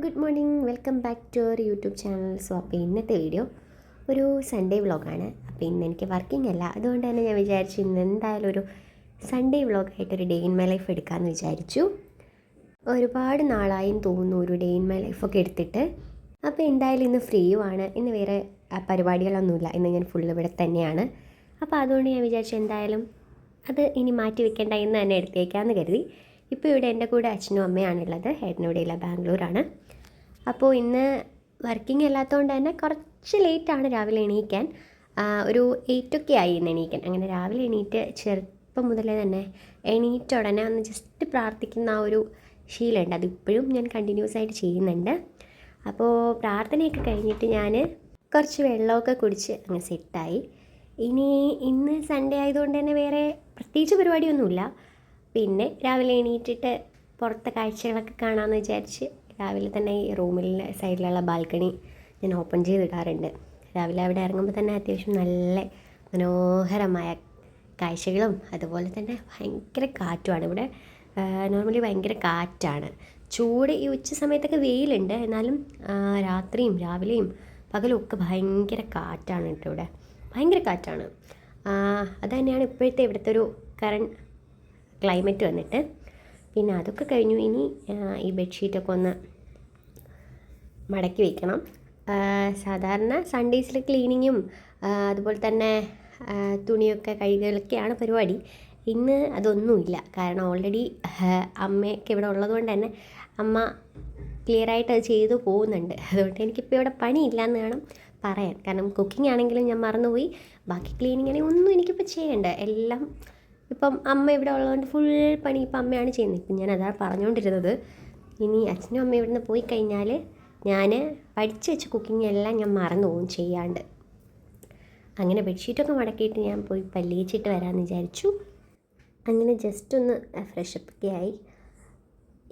Good morning. Welcome back to our YouTube channel. So അപ്പോൾ ഇന്നത്തെ video ഒരു Sunday വ്ളോഗാണ് അപ്പോൾ ഇന്ന് എനിക്ക് വർക്കിംഗ് അല്ല. അതുകൊണ്ട് തന്നെ ഞാൻ വിചാരിച്ചു ഇന്ന് എന്തായാലും ഒരു സൺഡേ വ്ളോഗായിട്ട് ഒരു ഡേ ഇൻ മൈ ലൈഫ് എടുക്കാമെന്ന് വിചാരിച്ചു. ഒരുപാട് നാളായും തോന്നുന്നു ഒരു ഡേ ഇൻ മൈ ലൈഫൊക്കെ എടുത്തിട്ട്. അപ്പോൾ എന്തായാലും ഇന്ന് ഫ്രീയുമാണ് ഇന്ന് വേറെ പരിപാടികളൊന്നുമില്ല. ഇന്ന് ഞാൻ ഫുൾ ഇവിടെ തന്നെയാണ്. അപ്പോൾ അതുകൊണ്ട് ഞാൻ വിചാരിച്ചു എന്തായാലും അത് ഇനി മാറ്റി വെക്കേണ്ട എന്ന് തന്നെ എടുത്തേക്കാമെന്ന് കരുതി. ഇപ്പോൾ ഇവിടെ എന്റെ കൂടെ അച്ഛനും അമ്മയാണുള്ളത് ഏട്ടനിവിടെ ഇല്ല. ബാംഗ്ലൂരാണ്. അപ്പോൾ ഇന്ന് വർക്കിംഗ് അല്ലാത്തതുകൊണ്ട് തന്നെ കുറച്ച് ലേറ്റാണ് രാവിലെ എണീക്കാൻ. ഒരു ഒരു എയ്റ്റൊക്കെ ആയി ഇന്ന് എണീക്കാൻ. അങ്ങനെ രാവിലെ എണീറ്റ് ചെറുപ്പം മുതലേ തന്നെ എണീറ്റ ഉടനെ ഒന്ന് ജസ്റ്റ് പ്രാർത്ഥിക്കുന്ന ആ ഒരു ശീലമുണ്ട്. അതിപ്പോഴും ഞാൻ കണ്ടിന്യൂസ് ആയിട്ട് ചെയ്യുന്നുണ്ട്. അപ്പോൾ പ്രാർത്ഥനയൊക്കെ കഴിഞ്ഞിട്ട് ഞാൻ കുറച്ച് വെള്ളമൊക്കെ കുടിച്ച് അങ്ങ് സെറ്റായി ഇനി ഇന്ന് സൺഡേ ആയതുകൊണ്ട് തന്നെ വേറെ പ്രത്യേകിച്ച് പരിപാടിയൊന്നുമില്ല. പിന്നെ രാവിലെ എണീറ്റിട്ട് പുറത്തെ കാഴ്ചകളൊക്കെ കാണാമെന്ന് വിചാരിച്ച് രാവിലെ തന്നെ ഈ റൂമിലെ സൈഡിലുള്ള ബാൽക്കണി ഞാൻ ഓപ്പൺ ചെയ്തിടാറുണ്ട്. രാവിലെ അവിടെ ഇറങ്ങുമ്പോൾ തന്നെ അത്യാവശ്യം നല്ല മനോഹരമായ കാഴ്ചകളും അതുപോലെ തന്നെ ഭയങ്കര കാറ്റുമാണ്. ഇവിടെ നോർമലി ഭയങ്കര കാറ്റാണ്. ചൂട് ഈ ഉച്ച സമയത്തൊക്കെ വെയിലുണ്ട്. എന്നാലും രാത്രിയും രാവിലെയും പകലും ഒക്കെ ഭയങ്കര കാറ്റാണ് കേട്ടോ ഇവിടെ. ഭയങ്കര കാറ്റാണ്. അത് തന്നെയാണ് ഇപ്പോഴത്തെ ഇവിടുത്തെ ഒരു കറണ്ട് ക്ലൈമറ്റ് വന്നിട്ട്. പിന്നെ അതൊക്കെ കഴിഞ്ഞു. ഇനി ഈ ബെഡ്ഷീറ്റൊക്കെ ഒന്ന് മടക്കി വയ്ക്കണം സാധാരണ സൺഡേസിൽ ക്ലീനിങ്ങും അതുപോലെ തന്നെ തുണിയൊക്കെ കഴുകലൊക്കെയാണ് പരിപാടി. ഇന്ന് അതൊന്നുമില്ല. കാരണം ഓൾറെഡി അമ്മയൊക്കെ ഇവിടെ ഉള്ളതുകൊണ്ട് തന്നെ അമ്മ ക്ലിയറായിട്ട് അത് ചെയ്തു പോകുന്നുണ്ട്. അതുകൊണ്ട് എനിക്കിപ്പോൾ ഇവിടെ പണിയില്ല എന്ന് വേണം പറയാൻ. കാരണം കുക്കിംഗ് ആണെങ്കിലും ഞാൻ മറന്നുപോയി. ബാക്കി ക്ലീനിങ് ആണെങ്കിൽ ഒന്നും എനിക്കിപ്പോൾ ചെയ്യേണ്ട. എല്ലാം ഇപ്പം അമ്മ ഇവിടെ ഉള്ളതുകൊണ്ട് ഫുൾ പണി ഇപ്പം അമ്മയാണ് ചെയ്യുന്നത്. ഇപ്പം ഞാൻ അതാണ് പറഞ്ഞുകൊണ്ടിരുന്നത് ഇനി അച്ഛനും അമ്മയും ഇവിടുന്ന് പോയി കഴിഞ്ഞാൽ ഞാൻ പഠിച്ചു വെച്ച കുക്കിംഗ് എല്ലാം ഞാൻ മറന്നു പോകും ചെയ്യാണ്ട്. അങ്ങനെ ബെഡ്ഷീറ്റൊക്കെ മടക്കിയിട്ട് ഞാൻ പോയി പല്ലിയിച്ചിട്ട് വരാമെന്ന് വിചാരിച്ചു. അങ്ങനെ ജസ്റ്റ് ഒന്ന് ഫ്രഷപ്പ് ഒക്കെ ആയി.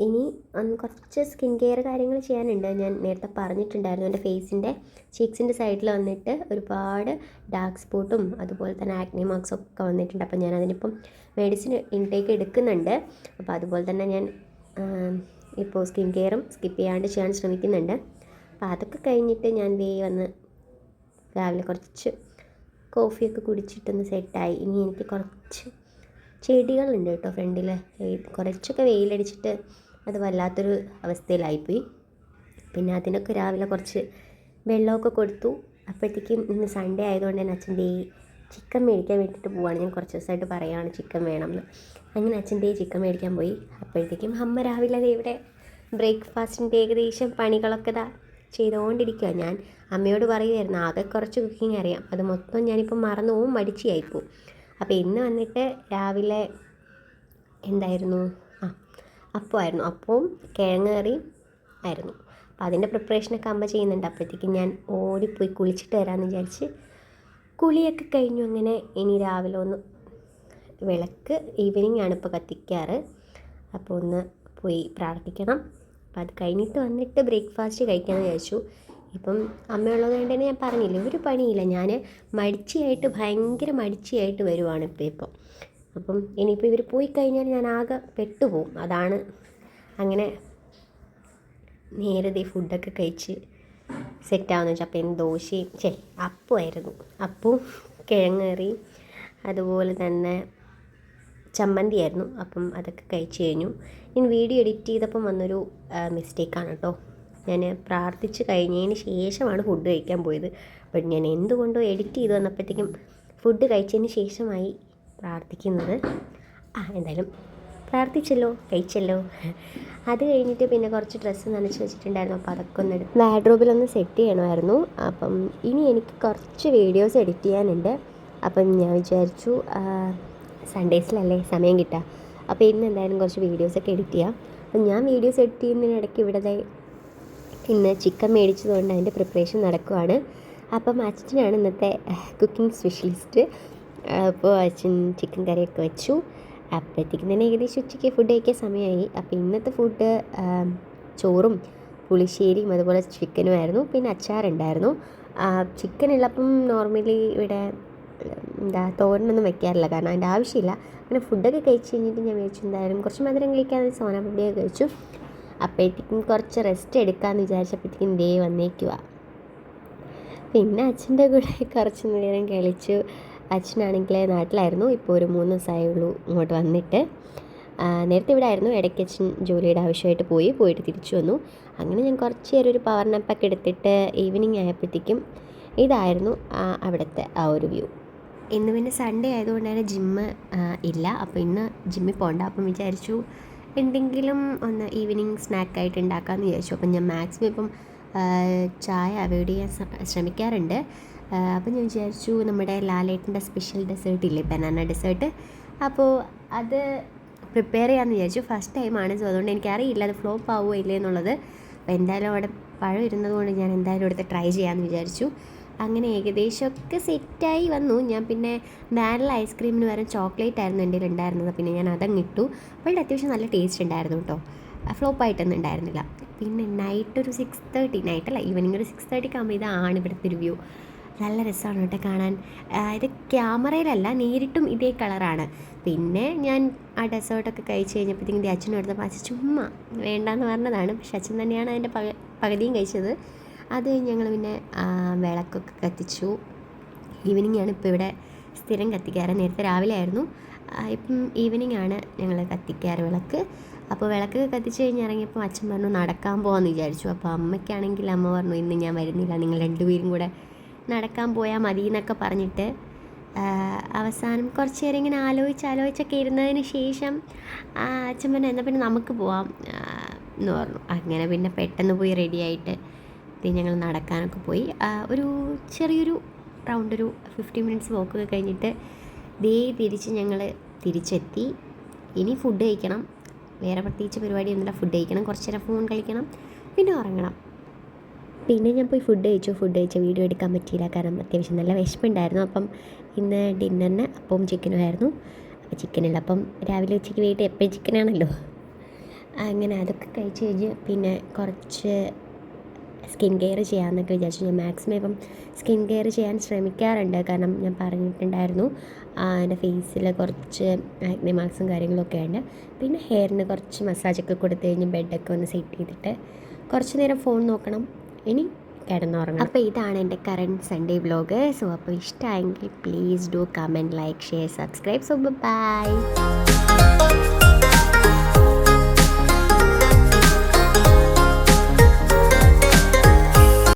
ഇനി ഒന്ന് കുറച്ച് സ്കിൻ കെയർ കാര്യങ്ങൾ ചെയ്യാനുണ്ട്. ഞാൻ നേരത്തെ പറഞ്ഞിട്ടുണ്ടായിരുന്നു എന്റെ ഫേസിന്റെ ചീക്സിന്റെ സൈഡിൽ വന്നിട്ട് ഒരുപാട് ഡാർക്ക് സ്പോട്ടും അതുപോലെ തന്നെ ആക്നി മാർക്സും ഒക്കെ വന്നിട്ടുണ്ട്. അപ്പോൾ ഞാൻ അതിനിപ്പം മെഡിസിൻ ഇൻടേക്ക് എടുക്കുന്നുണ്ട്. അപ്പോൾ അതുപോലെ തന്നെ ഞാൻ ഇപ്പോൾ സ്കിൻ കെയറും സ്കിപ്പ് ചെയ്യാണ്ട് ചെയ്യാൻ ശ്രമിക്കുന്നുണ്ട്. അപ്പോൾ അതൊക്കെ കഴിഞ്ഞിട്ട് ഞാൻ വേ വന്ന് രാവിലെ കുറച്ച് കോഫിയൊക്കെ കുടിച്ചിട്ടൊന്ന് സെറ്റായി. ഇനി എനിക്ക് കുറച്ച് ചെടികളുണ്ട് കേട്ടോ ഫ്രണ്ടിൽ. കുറച്ചൊക്കെ വെയിലടിച്ചിട്ട് അത് വല്ലാത്തൊരു അവസ്ഥയിലായിപ്പോയി. പിന്നെ അതിനൊക്കെ രാവിലെ കുറച്ച് വെള്ളമൊക്കെ കൊടുത്തു. അപ്പോഴത്തേക്കും ഇന്ന് സൺഡേ ആയതുകൊണ്ട് തന്നെ അച്ഛന്റെ ഈ ചിക്കൻ മേടിക്കാൻ വേണ്ടിയിട്ട് പോവാണ്. ഞാൻ കുറച്ച് ദിവസമായിട്ട് പറയുകയാണ് ചിക്കൻ വേണമെന്ന്. അങ്ങനെ അച്ഛന്റെ ചിക്കൻ മേടിക്കാൻ പോയി. അപ്പോഴത്തേക്കും അമ്മ രാവിലെ ദേ ഇവിടെ ബ്രേക്ക്ഫാസ്റ്റിന്റെ ഏകദേശം പണികളൊക്കെ ഇതാ ചെയ്തുകൊണ്ടിരിക്കുക ഞാൻ അമ്മയോട് പറയുമായിരുന്നു ആകെ കുറച്ച് കുക്കിംഗ് അറിയാം. അത് മൊത്തം ഞാനിപ്പോൾ മറന്നു പോവും മടിച്ചിയായി പോവും. അപ്പോൾ ഇന്ന് വന്നിട്ട് രാവിലെ എന്തായിരുന്നു? ആ അപ്പമായിരുന്നു അപ്പവും കിഴങ്ങ് കറിയും ആയിരുന്നു. അപ്പോൾ അതിന്റെ പ്രിപ്പറേഷനൊക്കെ അമ്മ ചെയ്യുന്നുണ്ട്. അപ്പോഴത്തേക്കും ഞാൻ ഓടിപ്പോയി കുളിച്ചിട്ട് വരാമെന്ന് വിചാരിച്ച് കുളിയൊക്കെ കഴിഞ്ഞു അങ്ങനെ ഇനി രാവിലെ ഒന്ന് വിളക്ക് ഈവനിങ് ആണ് ഇപ്പോൾ കത്തിക്കാറ്. അപ്പോൾ ഒന്ന് പോയി പ്രാർത്ഥിക്കണം. അപ്പോൾ അത് കഴിഞ്ഞിട്ട് വന്നിട്ട് ബ്രേക്ക്ഫാസ്റ്റ് കഴിക്കാമെന്ന് വിചാരിച്ചു. ഇപ്പം അമ്മയുള്ളത് കൊണ്ട് തന്നെ ഞാൻ പറഞ്ഞില്ല ഒരു പണിയില്ല. ഞാൻ മടിച്ചിയായിട്ട് ഭയങ്കര മടിച്ചിയായിട്ട് വരുവാണ് ഇപ്പോൾ ഇപ്പം. അപ്പം ഇനിയിപ്പോൾ ഇവർ പോയി കഴിഞ്ഞാൽ ഞാൻ ആകെ പെട്ടുപോകും. അതാണ് അങ്ങനെ നേരത്തെ ഫുഡൊക്കെ കഴിച്ച് സെറ്റാവുന്ന വെച്ചാൽ അപ്പം ദോശയും ചേ അപ്പമായിരുന്നു അപ്പവും കിഴങ്ങേറി അതുപോലെ തന്നെ ചമ്മന്തിയായിരുന്നു അപ്പം അതൊക്കെ കഴിച്ച് കഴിഞ്ഞു. ഇനി വീഡിയോ എഡിറ്റ് ചെയ്തപ്പം വന്നൊരു മിസ്റ്റേക്കാണ് കേട്ടോ ഞാൻ പ്രാർത്ഥിച്ച് കഴിഞ്ഞതിന് ശേഷമാണ് ഫുഡ് കഴിക്കാൻ പോയത്. ബട്ട് ഞാൻ എന്തുകൊണ്ടോ എഡിറ്റ് ചെയ്ത് വന്നപ്പോഴത്തേക്കും ഫുഡ് കഴിച്ചതിന് ശേഷമായി പ്രാർത്ഥിക്കുന്നത്. ആ എന്തായാലും പ്രാർത്ഥിച്ചല്ലോ കഴിച്ചല്ലോ. അത് കഴിഞ്ഞിട്ട് പിന്നെ കുറച്ച് ഡ്രസ്സ് നനച്ച് വെച്ചിട്ടുണ്ടായിരുന്നു അപ്പോൾ അതൊക്കെ ഒന്ന് എടുത്ത് വാഡ്രോബിലൊന്ന് സെറ്റ് ചെയ്യണമായിരുന്നു. അപ്പം ഇനി എനിക്ക് കുറച്ച് വീഡിയോസ് എഡിറ്റ് ചെയ്യാനുണ്ട്. അപ്പം ഞാൻ വിചാരിച്ചു സൺഡേസിലല്ലേ സമയം കിട്ടുക അപ്പോൾ ഇന്ന് എന്തായാലും കുറച്ച് വീഡിയോസൊക്കെ എഡിറ്റ് ചെയ്യാം. അപ്പം ഞാൻ വീഡിയോസ് എഡിറ്റ് ചെയ്യുന്നതിനിടയ്ക്ക് ഇവിടെ ഇന്ന് ചിക്കൻ മേടിച്ചതുകൊണ്ട് അതിന്റെ പ്രിപ്പറേഷൻ നടക്കുവാണ്. അപ്പം അച്ഛനാണ് ഇന്നത്തെ കുക്കിംഗ് സ്പെഷ്യലിസ്റ്റ് അപ്പോൾ അച്ഛൻ ചിക്കൻ കറിയൊക്കെ വെച്ചു. അപ്പോഴത്തേക്കും തന്നെ ഏകദേശം ഉച്ചയ്ക്ക് ഫുഡ് കഴിക്കാൻ സമയമായി. അപ്പോൾ ഇന്നത്തെ ഫുഡ് ചോറും പുളിശ്ശേരിയും അതുപോലെ ചിക്കനും ആയിരുന്നു. പിന്നെ അച്ചാറുണ്ടായിരുന്നു. ചിക്കൻ ഉള്ളപ്പം നോർമലി ഇവിടെ എന്താ തോരനൊന്നും വെക്കാറില്ല. കാരണം അതിന്റെ ആവശ്യമില്ല. അങ്ങനെ ഫുഡൊക്കെ കഴിച്ച് കഴിഞ്ഞിട്ട് ഞാൻ വിചാരിച്ചു കുറച്ച് മധുരം കഴിക്കാതെ സോനാപുടിയൊക്കെ കഴിച്ചു. അപ്പോഴത്തേക്കും കുറച്ച് റെസ്റ്റ് എടുക്കാമെന്ന് വിചാരിച്ചപ്പോഴത്തേക്കും ദേ വന്നേക്കുക പിന്നെ അച്ഛന്റെ കൂടെ കുറച്ച് നേരം കളിച്ചു. അച്ഛനാണെങ്കിൽ നാട്ടിലായിരുന്നു. ഇപ്പോൾ ഒരു മൂന്ന് ദിവസമായേ ഉള്ളൂ ഇങ്ങോട്ട് വന്നിട്ട്. നേരത്തെ ഇവിടെ ആയിരുന്നു. ഇടയ്ക്ക് അച്ഛൻ ജോലിയുടെ ആവശ്യമായിട്ട് പോയി പോയിട്ട് തിരിച്ചു വന്നു. അങ്ങനെ ഞാൻ കുറച്ച് നേരം ഒരു പവർ നപ്പൊക്കെ എടുത്തിട്ട് ഈവനിങ് ആയപ്പോഴത്തേക്കും ഇതായിരുന്നു ആ അവിടുത്തെ ആ ഒരു വ്യൂ ഇന്ന് പിന്നെ സൺഡേ ആയതുകൊണ്ട് തന്നെ ജിമ്മ് ഇല്ല. അപ്പോൾ ഇന്ന് ജിമ്മിൽ പോകണ്ട അപ്പം വിചാരിച്ചു എന്തെങ്കിലും ഒന്ന് ഈവനിങ് സ്നാക്കായിട്ട് ഉണ്ടാക്കാമെന്ന് വിചാരിച്ചു. അപ്പം ഞാൻ മാക്സിമം ഇപ്പം ചായ അവോയ്ഡ് ചെയ്യാൻ ശ്ര- ശ്രമിക്കാറുണ്ട്. അപ്പോൾ ഞാൻ വിചാരിച്ചു നമ്മുടെ ലാലേട്ടന്റെ സ്പെഷ്യൽ ഡെസേർട്ട് ഇല്ലേ ബനാന ഡെസേർട്ട് അപ്പോൾ അത് പ്രിപ്പയർ ചെയ്യാമെന്ന് വിചാരിച്ചു. ഫസ്റ്റ് ടൈമാണ് സോ അതുകൊണ്ട് എനിക്കറിയില്ല അത് ഫ്ലോപ്പ് ആവുമോ ഇല്ലേ എന്നുള്ളത്. അപ്പോൾ എന്തായാലും അവിടെ പഴം ഇരുന്നത് കൊണ്ട് ഞാൻ എന്തായാലും എടുത്ത് ട്രൈ ചെയ്യാമെന്ന് വിചാരിച്ചു. അങ്ങനെ ഏകദേശമൊക്കെ സെറ്റായി വന്നു. ഞാൻ പിന്നെ വാനില ഐസ്ക്രീമിന് വരാൻ ചോക്ലേറ്റ് ആയിരുന്നു എന്റെ ഉണ്ടായിരുന്നത് പിന്നെ ഞാൻ അതങ്ങിട്ടു അപ്പോൾ അത്യാവശ്യം നല്ല ടേസ്റ്റ് ഉണ്ടായിരുന്നു കേട്ടോ. ഫ്ലോപ്പായിട്ടൊന്നും ഉണ്ടായിരുന്നില്ല പിന്നെ നൈറ്റ് ഒരു സിക്സ് തേർട്ടി നൈറ്റ് അല്ല ഈവനിങ് ഒരു സിക്സ് തേർട്ടിക്ക് ആകുമ്പോൾ ഇതാണ് ഇവിടുത്തെ ഒരു വ്യൂ നല്ല രസമാണ് കേട്ടോ കാണാൻ. ഇത് ക്യാമറയിലല്ല നേരിട്ടും ഇതേ കളറാണ് പിന്നെ ഞാൻ ആ ഡെസേർട്ടൊക്കെ കഴിച്ച് കഴിഞ്ഞപ്പോഴത്തേക്കും എന്റെ അച്ഛനും എടുത്തപ്പോൾ അച്ഛൻ ചുമ്മാ വേണ്ടാന്ന് പറഞ്ഞതാണ്. പക്ഷെ അച്ഛൻ തന്നെയാണ് അതിന്റെ പക പകുതിയും കഴിച്ചത്. അത് കഴിഞ്ഞ് ഞങ്ങൾ പിന്നെ വിളക്കൊക്കെ കത്തിച്ചു. ഈവനിങ് ആണ് ഇപ്പോൾ ഇവിടെ സ്ഥിരം കത്തിക്കാറ്. നേരത്തെ രാവിലെ ആയിരുന്നു. ഇപ്പം ഈവനിങ് ആണ് ഞങ്ങൾ കത്തിക്കാറ് വിളക്ക്. അപ്പോൾ വിളക്കൊക്കെ കത്തിച്ച് കഴിഞ്ഞ് ഇറങ്ങിയപ്പോൾ അച്ഛൻ പറഞ്ഞു നടക്കാൻ പോകാമെന്ന് വിചാരിച്ചു. അപ്പോൾ അമ്മയ്ക്കാണെങ്കിൽ അമ്മ പറഞ്ഞു ഇന്ന് ഞാൻ വരുന്നില്ല നിങ്ങൾ രണ്ടുപേരും കൂടെ നടക്കാൻ പോയാൽ മതി എന്നൊക്കെ പറഞ്ഞിട്ട് അവസാനം കുറച്ച് നേരം ഇങ്ങനെ ആലോചിച്ച് ആലോചിച്ചൊക്കെ ഇരുന്നതിന് ശേഷം അച്ഛൻ പറഞ്ഞു എന്നാൽ പിന്നെ നമുക്ക് പോവാം. എന്ന് പറഞ്ഞു. അങ്ങനെ പിന്നെ പെട്ടെന്ന് പോയി റെഡിയായിട്ട് ഞങ്ങൾ നടക്കാനൊക്കെ പോയി. ഒരു ചെറിയൊരു റൗണ്ട് ഒരു ഫിഫ്റ്റി മിനിറ്റ്സ് വോക്കൊക്കെ കഴിഞ്ഞിട്ട് ദേ തിരിച്ച് ഞങ്ങൾ തിരിച്ചെത്തി. ഇനി ഫുഡ് കഴിക്കണം. വേറെ പ്രത്യേകിച്ച് പരിപാടിയൊന്നുമില്ല. ഫുഡ് കഴിക്കണം. കുറച്ച് നേരം ഫോൺ കളിക്കണം. പിന്നെ ഉറങ്ങണം. പിന്നെ ഞാൻ പോയി ഫുഡ് കഴിച്ചു. ഫുഡ് കഴിച്ച വീഡിയോ എടുക്കാൻ പറ്റിയില്ല. കാരണം അത്യാവശ്യം നല്ല വിശപ്പുണ്ടായിരുന്നു. അപ്പം ഇന്ന് ഡിന്നറിന് അപ്പവും ചിക്കനും ആയിരുന്നു. അപ്പോൾ ചിക്കനില്ല അപ്പം രാവിലെ ഉച്ചയ്ക്ക് വീട്ടിൽ എപ്പോഴും ചിക്കനാണല്ലോ അങ്ങനെ അതൊക്കെ കഴിച്ച് കഴിഞ്ഞ് പിന്നെ കുറച്ച് സ്കിൻ കെയർ ചെയ്യാമെന്നൊക്കെ വിചാരിച്ചു. ഞാൻ മാക്സിമം ഇപ്പം സ്കിൻ കെയർ ചെയ്യാൻ ശ്രമിക്കാറുണ്ട്. കാരണം ഞാൻ പറഞ്ഞിട്ടുണ്ടായിരുന്നു എന്റെ ഫേസിൽ കുറച്ച് ആക്നെ മാർക്സും കാര്യങ്ങളൊക്കെ ഉണ്ട്. പിന്നെ ഹെയറിന് കുറച്ച് മസാജൊക്കെ കൊടുത്തു കഴിഞ്ഞ് ബെഡൊക്കെ ഒന്ന് സെറ്റ് ചെയ്തിട്ട് കുറച്ച് നേരം ഫോൺ നോക്കണം. ഇനി കിടന്നുറങ്ങണം. അപ്പോൾ ഇതാണ് എന്റെ കറണ്ട് സൺഡേ വ്ലോഗ് സോ അപ്പോൾ ഇഷ്ടമായെങ്കിൽ please do comment like share subscribe so bye